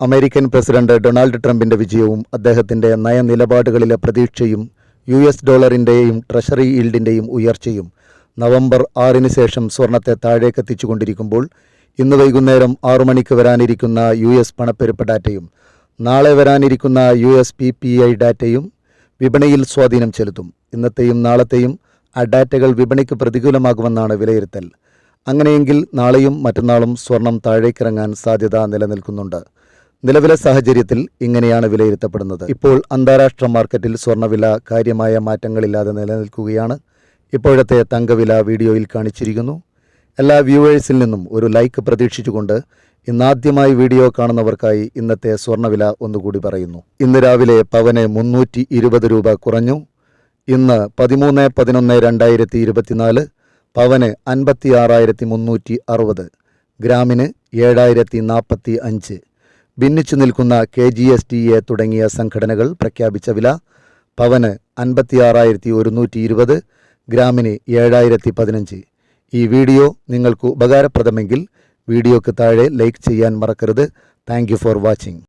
American president Donald ട്രംപിന്റെ വിജയവും അദ്ദേഹത്തിന്റെ നയനിലപാടുകളിലെ പ്രതീക്ഷയും യു എസ് ഡോളറിന്റെയും ട്രഷറി ഈൽഡിന്റെയും ഉയർച്ചയും നവംബർ ആറിന് ശേഷം സ്വർണത്തെ താഴേക്കെത്തിച്ചുകൊണ്ടിരിക്കുമ്പോൾ ഇന്ന് വൈകുന്നേരം ആറു മണിക്ക് വരാനിരിക്കുന്ന യു എസ് പണപ്പെരുപ്പ് ഡാറ്റയും നാളെ വരാനിരിക്കുന്ന U S P P I ഡാറ്റയും വിപണിയിൽ സ്വാധീനം ചെലുത്തും. ഇന്നത്തെയും നാളത്തെയും ആ ഡാറ്റകൾ വിപണിക്ക് പ്രതികൂലമാകുമെന്നാണ് വിലയിരുത്തൽ. അങ്ങനെയെങ്കിൽ നാളെയും മറ്റന്നാളും സ്വർണം താഴേക്കിറങ്ങാൻ സാധ്യത നിലനിൽക്കുന്നുണ്ട്. നിലവിലെ സാഹചര്യത്തിൽ ഇങ്ങനെയാണ് വിലയിരുത്തപ്പെടുന്നത്. ഇപ്പോൾ അന്താരാഷ്ട്ര മാർക്കറ്റിൽ സ്വർണവില കാര്യമായ മാറ്റങ്ങളില്ലാതെ നിലനിൽക്കുകയാണ്. ഇപ്പോഴത്തെ തങ്കവില വീഡിയോയിൽ കാണിച്ചിരിക്കുന്നു. എല്ലാ വ്യൂവേഴ്സിൽ നിന്നും ഒരു ലൈക്ക് പ്രതീക്ഷിച്ചുകൊണ്ട് ഇന്നാദ്യമായി വീഡിയോ കാണുന്നവർക്കായി ഇന്നത്തെ സ്വർണവില ഒന്നുകൂടി പറയുന്നു. ഇന്ന് രാവിലെ പവന് മുന്നൂറ്റി ഇരുപത് രൂപ കുറഞ്ഞു. ഇന്ന് പതിമൂന്ന് പതിനൊന്ന് രണ്ടായിരത്തി ഇരുപത്തിനാല് പവന് അൻപത്തി ആറായിരത്തി മുന്നൂറ്റി അറുപത് ഗ്രാമിന് ഏഴായിരത്തി നാൽപ്പത്തി അഞ്ച് ഭിന്നിച്ചു നിൽക്കുന്ന K G S T A തുടങ്ങിയ സംഘടനകൾ പ്രഖ്യാപിച്ച വില പവന് അൻപത്തി ആറായിരത്തി ഒരുന്നൂറ്റി ഇരുപത് ഗ്രാമിന് ഏഴായിരത്തി പതിനഞ്ച് ഈ വീഡിയോ നിങ്ങൾക്ക് ഉപകാരപ്രദമെങ്കിൽ വീഡിയോക്ക് താഴെ ലൈക്ക് ചെയ്യാൻ മറക്കരുത്. Thank for watching.